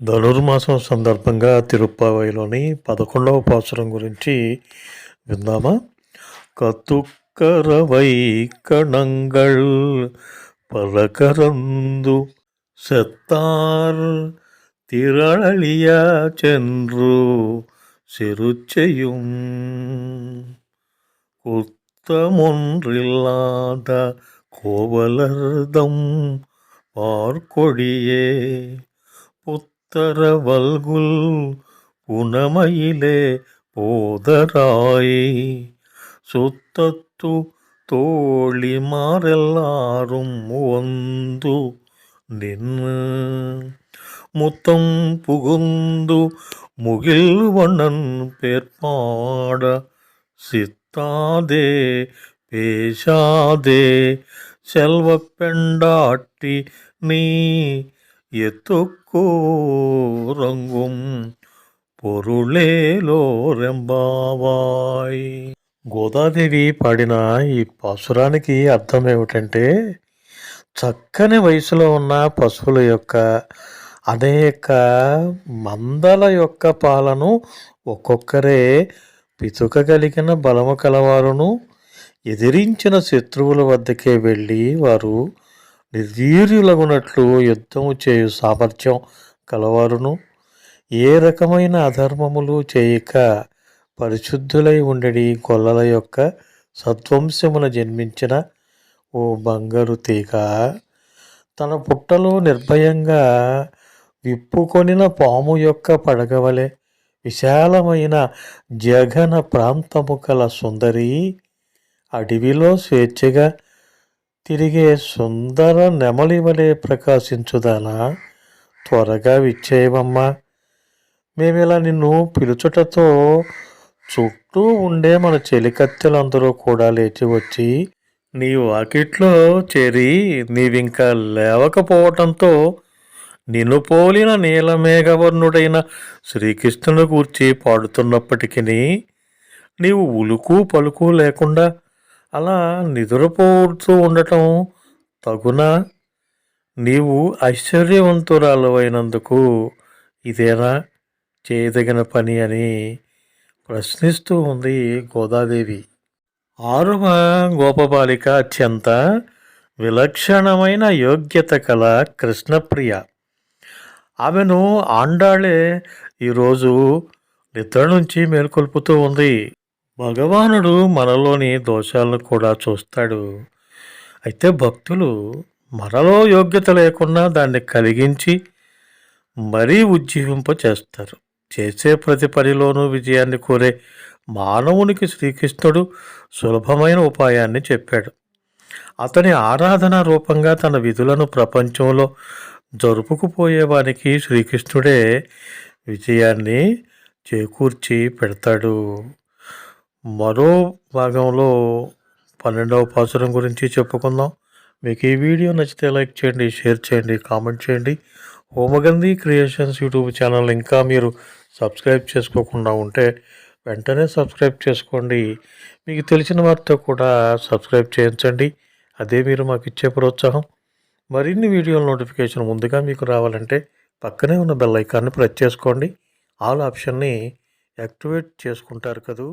ధనుర్మాసం సందర్భంగా తిరుప్పావైలోని పదకొండవ పాసురం గురించి విందామా కతుక్కరవై కణంగళ్ పలకరందు செத்தார் திரளிய சென்று சிறுச்செய்யும் குத்தமொன்றில்லாத கோவலர்தம் பார்க்கொடியே புத்தர தரவல்குல் புனமயிலே போதராய். சுத்தத்து தோழிமாரெல்லாரும் ஒந்து நின்று முத்தம் புகுந்து முகில் வண்ணன் பேர்பாட சித்தாதே பேசாதே செல்வப் பெண்டாட்டி நீ ఎత్తుకోరంగుం పొరుళేలోరెంబావాయ్ గోదాదేవి పాడిన ఈ పశురానికి అర్థం ఏమిటంటే చక్కని వయసులో ఉన్న పశువుల యొక్క అనేక మందల యొక్క పాలను ఒక్కొక్కరే పితుకగలిగిన బలము కలవారును ఎదిరించిన శత్రువుల వద్దకే వెళ్ళి వారు నిర్వీర్యులగునట్లు యుద్ధము చేయు సామర్థ్యం కలవారును. ఏ రకమైన అధర్మములు చేయక పరిశుద్ధులై ఉండడి కొల్లల యొక్క సత్వంశమున జన్మించిన ఓ బంగారు తీగ. తన పుట్టలో నిర్భయంగా విప్పుకొనిన పాము యొక్క పడగవలె విశాలమైన జగన ప్రాంతము కల సుందరి. అడవిలో స్వేచ్ఛగా తిరిగే సుందర నెమలి వలె ప్రకాశించుదానా? త్వరగా విచ్చేయమమ్మా. మేమిలా నిన్ను పిలుచుటతో చుట్టూ ఉండే మన చెలికత్తెలందరూ కూడా లేచి వచ్చి నీ వాకిట్లో చేరి నీవింకా లేవకపోవటంతో నిన్ను పోలిన నీలమేఘవర్ణుడైన శ్రీకృష్ణుని గూర్చి పాడుతున్నప్పటికీ నీవు ఉలుకు పలుకు లేకుండా అలా నిద్రపోతూ ఉండటం తగునా? నీవు ఐశ్వర్యవంతురాలు అయినందుకు ఇదేనా చేయదగిన పని అని ప్రశ్నిస్తూ ఉంది గోదాదేవి. ఆరువ గోపబాలిక అత్యంత విలక్షణమైన యోగ్యత కల కృష్ణప్రియ. ఆమెను ఆండాళే ఈరోజు నిద్ర నుంచి మేల్కొల్పుతూ ఉంది. భగవానుడు మనలోని దోషాలను కూడా చూస్తాడు. అయితే భక్తులు మనలో యోగ్యత లేకుండా దాన్ని కలిగించి మరీ ఉజ్జీవింప చేస్తారు. చేసే ప్రతి పనిలోనూ విజయాన్ని కోరే మానవునికి శ్రీకృష్ణుడు సులభమైన ఉపాయాన్ని చెప్పాడు. అతని ఆరాధన రూపంగా తన విధులను ప్రపంచంలో జరుపుకుపోయేవానికి శ్రీకృష్ణుడే విజయాన్ని చేకూర్చి పెడతాడు. మరో భాగంలో పన్నెండవ పాసురం గురించి చెప్పుకుందాం. మీకు ఈ వీడియో నచ్చితే లైక్ చేయండి షేర్ చేయండి కామెంట్ చేయండి. హోమగంధి క్రియేషన్స్ యూట్యూబ్ ఛానల్ ఇంకా మీరు సబ్స్క్రైబ్ చేసుకోకుండా ఉంటే వెంటనే సబ్స్క్రైబ్ చేసుకోండి. మీకు తెలిసిన వారితో కూడా సబ్స్క్రైబ్ చేయించండి. అదే మీరు మాకు ఇచ్చే ప్రోత్సాహం. మరిన్ని వీడియోల నోటిఫికేషన్ ముందుగా మీకు రావాలంటే పక్కనే ఉన్న బెల్ ఐకాన్ని ప్రెస్ చేసుకోండి. ఆల్ ఆప్షన్ని యాక్టివేట్ చేసుకుంటారు కదూ.